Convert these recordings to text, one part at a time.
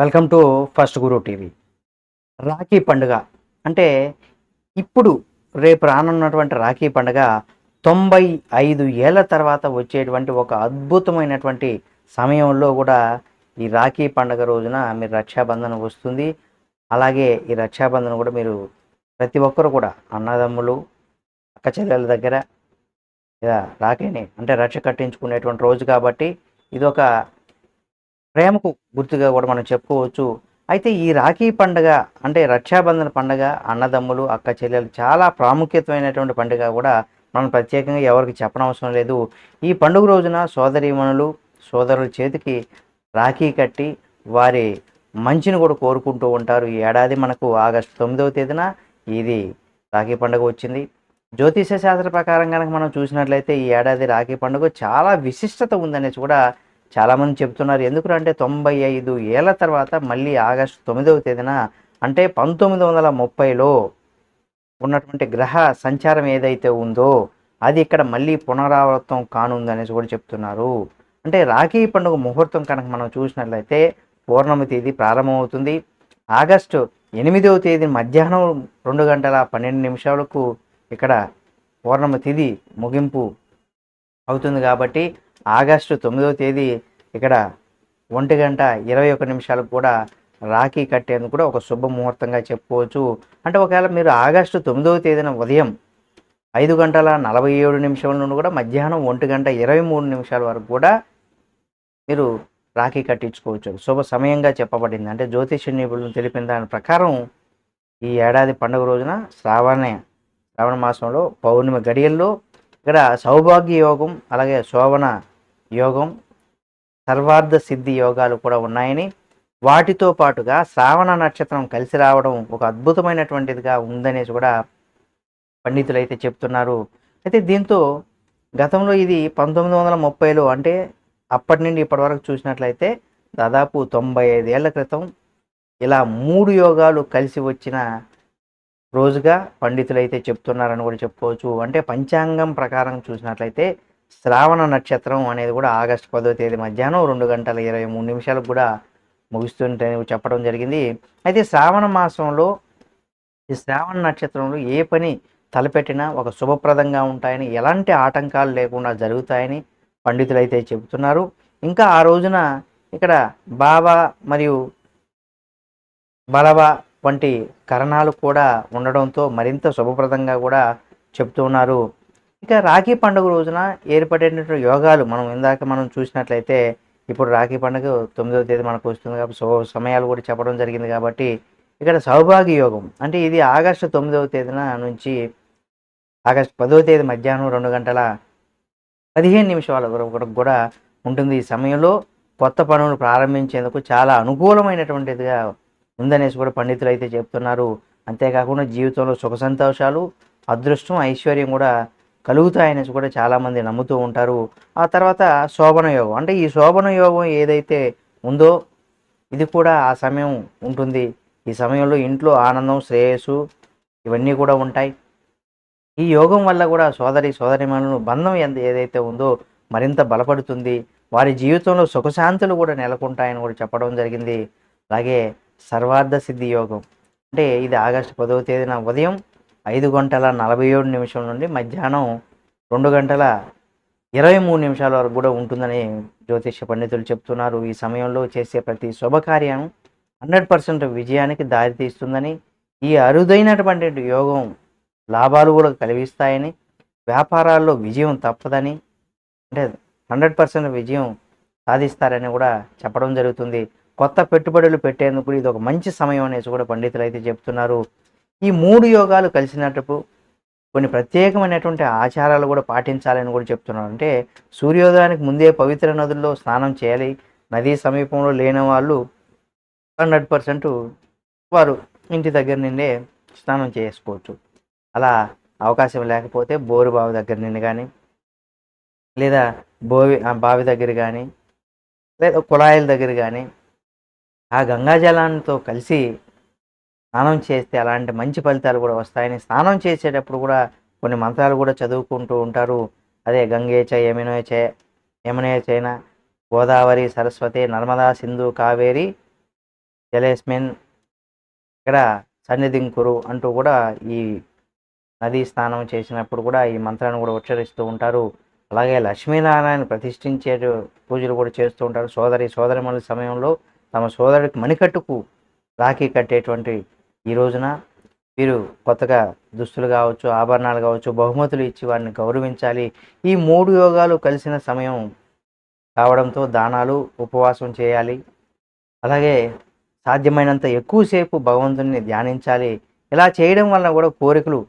Welcome to first Guru TV. Rakhi పండుగ అంటే ఇప్పుడు రేపు రానున్నటువంటి రాఖీ పండుగ తొంభై ఐదు ఏళ్ళ తర్వాత వచ్చేటువంటి ఒక అద్భుతమైనటువంటి సమయంలో కూడా ఈ రాఖీ పండుగ రోజున మీరు రక్షాబంధనం వస్తుంది. అలాగే ఈ రక్షాబంధనం కూడా మీరు ప్రతి ఒక్కరు కూడా అన్నదమ్ములు అక్క చెల్లెల దగ్గర ఇలా రాఖీని అంటే రక్ష కట్టించుకునేటువంటి రోజు కాబట్టి ఇది ఒక ప్రేమకు గుర్తుగా కూడా మనం చెప్పుకోవచ్చు. అయితే ఈ రాఖీ పండుగ అంటే రక్షాబంధన పండుగ అన్నదమ్ములు అక్క చెల్లెలు చాలా ప్రాముఖ్యతమైనటువంటి పండుగ కూడా మనం ప్రత్యేకంగా ఎవరికి చెప్పనవసరం లేదు. ఈ పండుగ రోజున సోదరీమణులు సోదరుల చేతికి రాఖీ కట్టి వారి మంచిని కూడా కోరుకుంటూ ఉంటారు. ఈ ఏడాది మనకు ఆగస్టు తొమ్మిదవ తేదీన ఇది రాఖీ పండుగ వచ్చింది. జ్యోతిష శాస్త్ర ప్రకారం కనుక మనం చూసినట్లయితే ఈ ఏడాది రాఖీ పండుగ చాలా విశిష్టత ఉందనేసి కూడా చాలామంది చెప్తున్నారు ఎందుకంటే తొంభై ఐదు ఏళ్ళ తర్వాత మళ్ళీ ఆగస్టు తొమ్మిదవ తేదీన అంటే పంతొమ్మిది వందల ముప్పైలో ఉన్నటువంటి గ్రహ సంచారం ఏదైతే ఉందో అది ఇక్కడ మళ్ళీ పునరావృతం కానుందనేసి కూడా చెప్తున్నారు. అంటే రాఖీ పండుగ ముహూర్తం కనుక మనం చూసినట్లయితే పౌర్ణమి తేదీ ప్రారంభమవుతుంది. ఆగస్టు ఎనిమిదవ తేదీ మధ్యాహ్నం రెండు గంటల పన్నెండు నిమిషాలకు ఇక్కడ పౌర్ణమి తిథి ముగింపు అవుతుంది కాబట్టి ఆగస్టు తొమ్మిదవ తేదీ ఇక్కడ ఒంటి గంట ఇరవై ఒక నిమిషాలకు కూడా రాఖీ కట్టేందుకు కూడా ఒక శుభముహూర్తంగా చెప్పుకోవచ్చు. అంటే ఒకవేళ మీరు ఆగస్టు తొమ్మిదవ తేదీన ఉదయం ఐదు గంటల నలభై ఏడు నిమిషాల నుండి కూడా మధ్యాహ్నం ఒంటి గంట ఇరవై మూడు నిమిషాల వరకు కూడా మీరు రాఖీ కట్టించుకోవచ్చు. శుభ సమయంగా చెప్పబడింది. అంటే జ్యోతిష నిపుణులు తెలిపిన దాని ప్రకారం ఈ ఏడాది పండుగ రోజున శ్రావణ శ్రావణ మాసంలో పౌర్ణమి గడియల్లో ఇక్కడ సౌభాగ్య యోగం అలాగే శోభన యోగం సర్వార్థ సిద్ధి యోగాలు కూడా ఉన్నాయని వాటితో పాటుగా శ్రావణ నక్షత్రం కలిసి రావడం ఒక అద్భుతమైనటువంటిదిగా ఉందనేసి కూడా పండితులు అయితే చెప్తున్నారు. అయితే దీంతో గతంలో ఇది పంతొమ్మిది వందల ముప్పైలో అంటే అప్పటి నుండి ఇప్పటి వరకు చూసినట్లయితే దాదాపు తొంభై ఐదేళ్ళ క్రితం ఇలా మూడు యోగాలు కలిసి వచ్చిన రోజుగా పండితులు అయితే చెప్తున్నారని కూడా చెప్పుకోవచ్చు. అంటే పంచాంగం ప్రకారం చూసినట్లయితే శ్రావణ నక్షత్రం అనేది కూడా ఆగస్టు పదో తేదీ మధ్యాహ్నం రెండు గంటల ఇరవై మూడు నిమిషాలకు కూడా ముగుస్తుంటే చెప్పడం జరిగింది. అయితే శ్రావణ మాసంలో ఈ శ్రావణ నక్షత్రంలో ఏ పని తలపెట్టినా ఒక శుభప్రదంగా ఉంటాయని ఎలాంటి ఆటంకాలు లేకుండా జరుగుతాయని పండితులు అయితే చెబుతున్నారు. ఇంకా ఆ రోజున ఇక్కడ బాబా మరియు బలవ వంటి కరణాలు కూడా ఉండడంతో మరింత శుభప్రదంగా కూడా చెప్తున్నారు ఇక రాఖీ పండుగ రోజున ఏర్పడేటటువంటి యోగాలు మనం ఇందాక మనం చూసినట్లయితే ఇప్పుడు రాఖీ పండుగ తొమ్మిదవ తేదీ మనకు వస్తుంది కాబట్టి సో సమయాలు కూడా చెప్పడం జరిగింది కాబట్టి ఇక్కడ సౌభాగ్య యోగం అంటే ఇది ఆగస్టు తొమ్మిదవ తేదీన నుంచి ఆగస్టు పదవ తేదీ మధ్యాహ్నం రెండు గంటల పదిహేను నిమిషాల వరకు కూడా ఉంటుంది. ఈ సమయంలో కొత్త పనులు ప్రారంభించేందుకు చాలా అనుకూలమైనటువంటిదిగా ఉందనేసి కూడా పండితులు అయితే చెప్తున్నారు. అంతేకాకుండా జీవితంలో సుఖ సంతోషాలు అదృష్టం ఐశ్వర్యం కూడా కలుగుతాయనేసి కూడా చాలామంది నమ్ముతూ ఉంటారు. ఆ తర్వాత శోభన యోగం. అంటే ఈ శోభన యోగం ఏదైతే ఉందో ఇది కూడా ఆ సమయం ఉంటుంది. ఈ సమయంలో ఇంట్లో ఆనందం శ్రేయస్సు ఇవన్నీ కూడా ఉంటాయి. ఈ యోగం వల్ల కూడా సోదరి సోదరిమణులు బంధం ఎంత ఏదైతే ఉందో మరింత బలపడుతుంది. వారి జీవితంలో సుఖశాంతులు కూడా నెలకొంటాయని కూడా చెప్పడం జరిగింది. అలాగే సర్వార్థ సిద్ధి యోగం. అంటే ఇది ఆగస్టు పదవ తేదీన ఉదయం ఐదు గంటల నలభై ఏడు నిమిషం నుండి మధ్యాహ్నం రెండు గంటల ఇరవై మూడు నిమిషాల వరకు కూడా ఉంటుందని జ్యోతిష పండితులు చెప్తున్నారు. ఈ సమయంలో చేసే ప్రతి శుభకార్యం హండ్రెడ్ పర్సెంట్ విజయానికి దారితీస్తుందని ఈ అరుదైనటువంటి యోగం లాభాలు కూడా కలిగిస్తాయని వ్యాపారాల్లో విజయం తప్పదని అంటే హండ్రెడ్ పర్సెంట్ విజయం సాధిస్తారని కూడా చెప్పడం జరుగుతుంది. కొత్త పెట్టుబడులు పెట్టేందుకు ఇది ఒక మంచి సమయం అనేసి కూడా పండితులు అయితే చెప్తున్నారు. ఈ మూడు యోగాలు కలిసినట్టు కొన్ని ప్రత్యేకమైనటువంటి ఆచారాలు కూడా పాటించాలని కూడా చెప్తున్నారు. అంటే సూర్యోదయానికి ముందే పవిత్ర నదుల్లో స్నానం చేయాలి. నదీ సమీపంలో లేని వాళ్ళు హండ్రెడ్ పర్సెంట్ వారు ఇంటి దగ్గర నుండే స్నానం చేసుకోవచ్చు. అలా అవకాశం లేకపోతే బోరు బావి దగ్గర నుండి కానీ లేదా బోవి ఆ బావి దగ్గర కానీ లేదా కుళాయిల దగ్గర కానీ ఆ గంగాజలాంతో కలిసి స్నానం చేస్తే అలాంటి మంచి ఫలితాలు కూడా వస్తాయని స్నానం చేసేటప్పుడు కూడా కొన్ని మంత్రాలు కూడా చదువుకుంటూ ఉంటారు. అదే గంగే చ యమునే చే యమునే చైన గోదావరి సరస్వతి నర్మదా సింధు కావేరి జలేస్మిన్ ఇక్కడ సన్నిధింకురు అంటూ కూడా ఈ నదీ స్నానం చేసినప్పుడు కూడా ఈ మంత్రాన్ని కూడా ఉచ్చరిస్తూ ఉంటారు. అలాగే లక్ష్మీనారాయణ ప్రతిష్ఠించే పూజలు కూడా చేస్తూ ఉంటారు. సోదరి సోదరిమణుల సమయంలో తమ సోదరుడికి మణికట్టుకు రాఖీ కట్టేటువంటి ఈ రోజున వీరు కొత్తగా దుస్తులు కావచ్చు ఆభరణాలు కావచ్చు బహుమతులు ఇచ్చి వారిని గౌరవించాలి. ఈ మూడు యోగాలు కలిసిన సమయం కావడంతో దానాలు ఉపవాసం చేయాలి. అలాగే సాధ్యమైనంత ఎక్కువసేపు భగవంతుని ధ్యానించాలి. ఇలా చేయడం వలన కూడా కోరికలు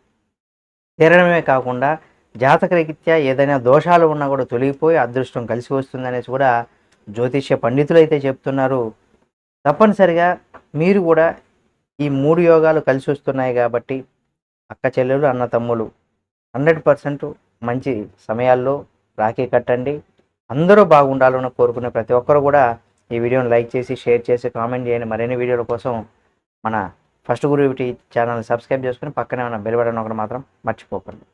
తీరడమే కాకుండా జాతకరీత్యా ఏదైనా దోషాలు ఉన్నా కూడా తొలగిపోయి అదృష్టం కలిసి వస్తుందనేసి కూడా జ్యోతిష్య పండితులు అయితే చెప్తున్నారు. తప్పనిసరిగా మీరు కూడా ఈ మూడు యోగాలు కలిసి వస్తున్నాయి కాబట్టి అక్క చెల్లెలు అన్న తమ్ములు హండ్రెడ్ పర్సెంట్ మంచి సమయాల్లో రాఖీ కట్టండి. అందరూ బాగుండాలని కోరుకునే ప్రతి ఒక్కరు కూడా ఈ వీడియోని లైక్ చేసి షేర్ చేసి కామెంట్ చేయండి. మరిన్ని వీడియోల కోసం మన ఫస్ట్ గురు ఛానల్ సబ్స్క్రైబ్ చేసుకుని పక్కనే ఉన్న బెల్ బటన్ ఒకటి మాత్రం మర్చిపోకండి.